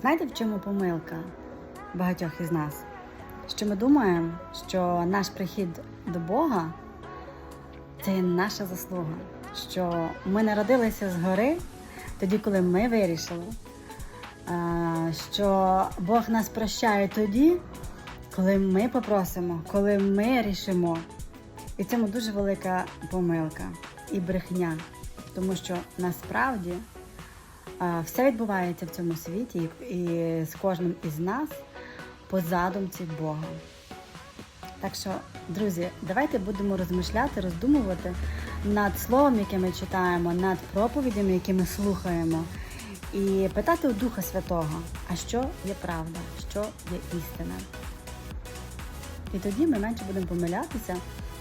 Знаєте, в чому помилка багатьох із нас? Що ми думаємо, що наш прихід до Бога це наша заслуга, що ми народилися згори тоді, коли ми вирішили, що Бог нас прощає тоді, коли ми попросимо, коли ми рішимо. І цьому дуже велика помилка і брехня, тому що насправді все відбувається в цьому світі і, і з кожним із нас по задумці Бога. Так що, друзі, давайте будемо розмишляти, роздумувати над словом, яке ми читаємо, над проповідями, які ми слухаємо, і питати у Духа Святого, а що є правда, що є істина. І тоді ми менше будемо помилятися,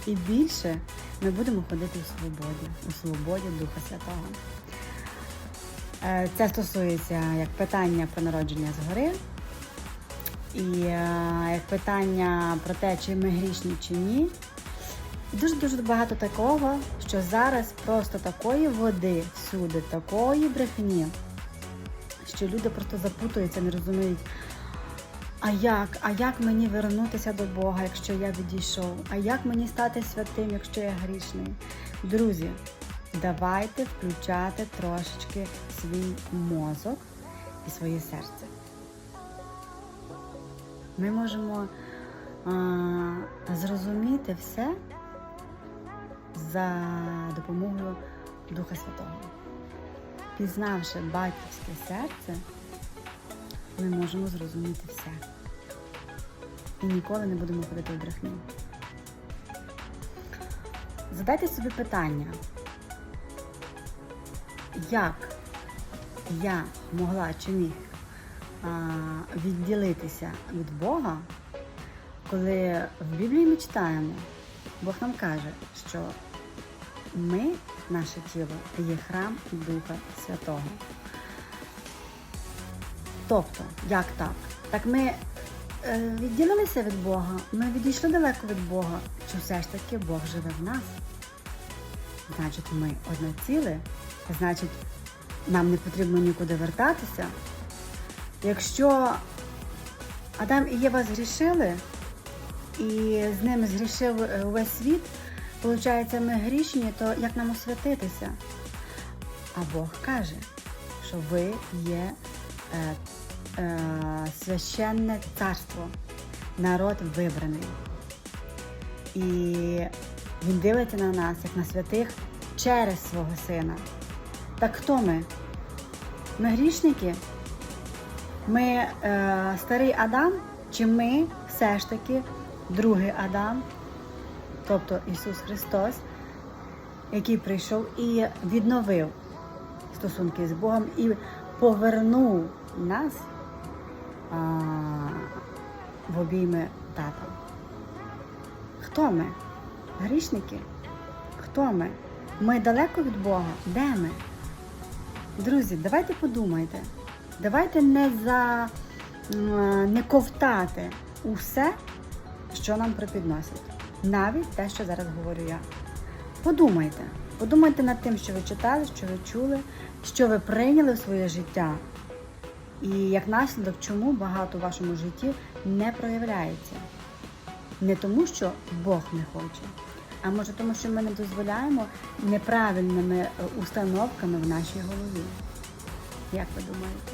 і більше ми будемо ходити у свободі, у свободі Духа Святого. Е, Це стосується як питання про народження згори, і е, як питання про те, чи ми грішні чи ні. Дуже дуже багато такого, що зараз просто такої води всюди, такої брехні, що люди просто запутуються, не розуміють. А як? А як мені вернутися до Бога, якщо я відійшов? А як мені стати святим, якщо я грішний? Друзі, давайте включати трошечки свій мозок і своє серце. Ми можемо а, зрозуміти все за допомогою Духа Святого. Пізнавши батьківське серце, ми можемо зрозуміти все. І ніколи не будемо ходити в брехню. Задайте собі питання, як я могла чи міг відділитися від Бога, коли в Біблії ми читаємо, Бог нам каже, що ми, наше тіло, є храм Духа Святого. Тобто, як так? Так ми е, відділилися від Бога, ми відійшли далеко від Бога, чи все ж таки Бог живе в нас? Значить, ми одне ціле, значить, нам не потрібно нікуди вертатися. Якщо Адам і Єва згрішили, і з ними згрішив е, увесь світ, виходить, ми грішні, то як нам освятитися? А Бог каже, що ви є е, е, священне царство, народ вибраний. І Він дивиться на нас, як на святих, через свого сина. Так хто ми? Ми грішники? Ми е, старий Адам, чи ми все ж таки другий Адам, тобто Ісус Христос, який прийшов і відновив стосунки з Богом і повернув нас а, в обійми тата. Хто ми? Грішники? Хто ми? Ми далеко від Бога? Де ми? Друзі, давайте подумайте. Давайте не за не ковтати усе, що нам припідносять. Навіть те, що зараз говорю я. Подумайте. Подумайте над тим, що ви читали, що ви чули, що ви прийняли в своє життя. І як наслідок, чому багато в вашому житті не проявляється. Не тому, що Бог не хоче, а може тому, що ми не дозволяємо неправильними е, установками в нашій голові. Як ви думаєте?